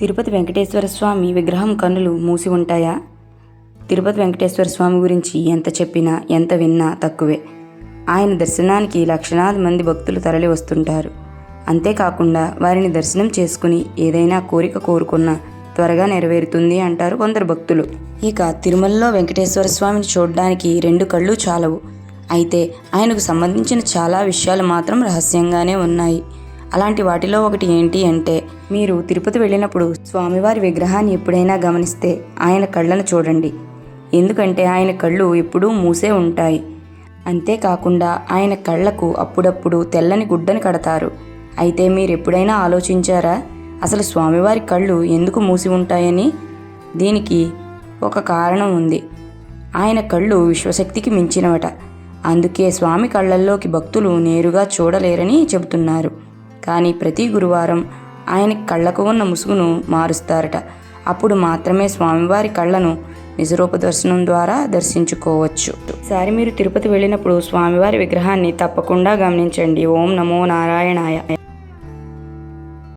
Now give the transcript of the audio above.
తిరుపతి వెంకటేశ్వర స్వామి విగ్రహం కన్నులు మూసి ఉంటాయా? తిరుపతి వెంకటేశ్వర స్వామి గురించి ఎంత చెప్పినా ఎంత విన్నా తక్కువే. ఆయన దర్శనానికి లక్షలాది మంది భక్తులు తరలి వస్తుంటారు. అంతేకాకుండా వారిని దర్శనం చేసుకుని ఏదైనా కోరిక కోరుకున్నా త్వరగా నెరవేరుతుంది అంటారు కొందరు భక్తులు. ఇక తిరుమలలో వెంకటేశ్వర స్వామిని చూడడానికి రెండు కళ్ళు చాలవు. అయితే ఆయనకు సంబంధించిన చాలా విషయాలు మాత్రం రహస్యంగానే ఉన్నాయి. అలాంటి వాటిలో ఒకటి ఏంటి అంటే మీరు తిరుపతి వెళ్ళినప్పుడు స్వామివారి విగ్రహాన్ని ఎప్పుడైనా గమనిస్తే ఆయన కళ్ళను చూడండి. ఎందుకంటే ఆయన కళ్ళు ఎప్పుడూ మూసే ఉంటాయి. అంతేకాకుండా ఆయన కళ్ళకు అప్పుడప్పుడు తెల్లని గుడ్డని కడతారు. అయితే మీరు ఎప్పుడైనా ఆలోచించారా అసలు స్వామివారి కళ్ళు ఎందుకు మూసి ఉంటాయని? దీనికి ఒక కారణం ఉంది. ఆయన కళ్ళు విశ్వశక్తికి మించినవట. అందుకే స్వామి కళ్ళల్లోకి భక్తులు నేరుగా చూడలేరని చెబుతున్నారు. కానీ ప్రతి గురువారం ఆయన కళ్ళకు ఉన్న ముసుగును మారుస్తారట. అప్పుడు మాత్రమే స్వామివారి కళ్ళను నిజరూప దర్శనం ద్వారా దర్శించుకోవచ్చు. ఒకసారి మీరు తిరుపతి వెళ్ళినప్పుడు స్వామివారి విగ్రహాన్ని తప్పకుండా గమనించండి. ఓం నమో నారాయణాయ.